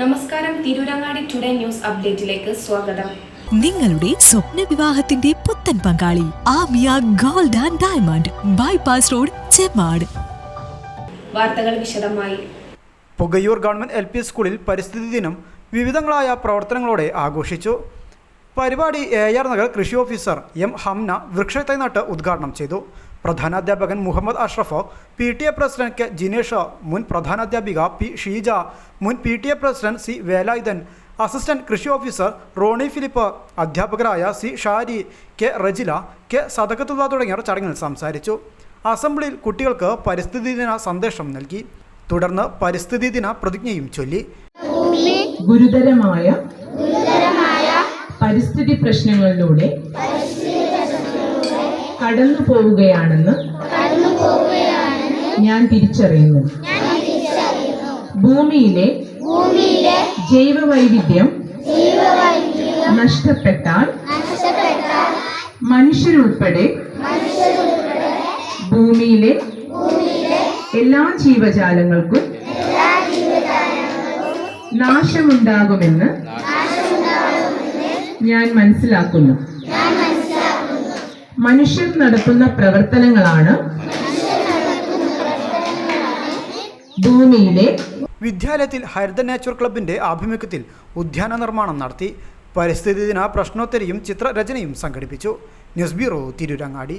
നമസ്കാരം Tirurangadi today news അപ്ഡേറ്റിലേക്ക് സ്വാഗതം. നിങ്ങളുടെ സ്വപ്ന വിവാഹത്തിന്റെ പുത്തൻ പങ്കാളി Amiya gold and diamond bypass road Chemmad. വാർത്തകൾ വിശദമായി. പുകയൂർ ഗവൺമെന്റ് എൽ പി സ്കൂളിൽ പരിസ്ഥിതി ദിനം വിവിധങ്ങളായ പ്രവർത്തനങ്ങളോടെ ആഘോഷിച്ചു. പരിപാടി എ ആർ നഗർ കൃഷി ഓഫീസർ എം ഹംന വൃക്ഷത്തൈ നട്ട് ഉദ്ഘാടനം ചെയ്തു. പ്രധാനാധ്യാപകൻ Muhammad Ashraf P T A president K Jinesh മുൻ പ്രധാനാധ്യാപിക പി ഷീജ മുൻ P T A president C Velayudhan assistant കൃഷി ഓഫീസർ റോണി ഫിലിപ്പ് അധ്യാപകരായ C Shari K Rajila K Sadakathulla തുടങ്ങിയവർ ചടങ്ങിൽ സംസാരിച്ചു. അസംബ്ലിയിൽ കുട്ടികൾക്ക് പരിസ്ഥിതി ദിന സന്ദേശം നൽകി. തുടർന്ന് പരിസ്ഥിതി ദിന പ്രതിജ്ഞയും ചൊല്ലി. ഗുരുതരമായ പരിസ്ഥിതി പ്രശ്നങ്ങളിലൂടെ കടന്നു പോവുകയാണെന്ന് ഞാൻ തിരിച്ചറിയുന്നു. ഭൂമിയിലെ ജൈവ വൈവിധ്യം നഷ്ടപ്പെട്ടാൽ മനുഷ്യരുൾപ്പെടെ ഭൂമിയിലെ എല്ലാ ജീവജാലങ്ങൾക്കും നാശമുണ്ടാകുമെന്ന് ഞാൻ മനസ്സിലാക്കുന്നു. മനുഷ്യർ നടത്തുന്ന പ്രവർത്തനങ്ങളാണ് ഭൂമിയിലെ വിദ്യാലയത്തിൽ ഹരിത നേച്ചർ ക്ലബിന്റെ ആഭിമുഖ്യത്തിൽ ഉദ്യാന നിർമ്മാണം നടത്തി പരിസ്ഥിതി ദിന പ്രശ്നോത്തരിയും ചിത്രരചനയും സംഘടിപ്പിച്ചു. News bureau Tirurangadi.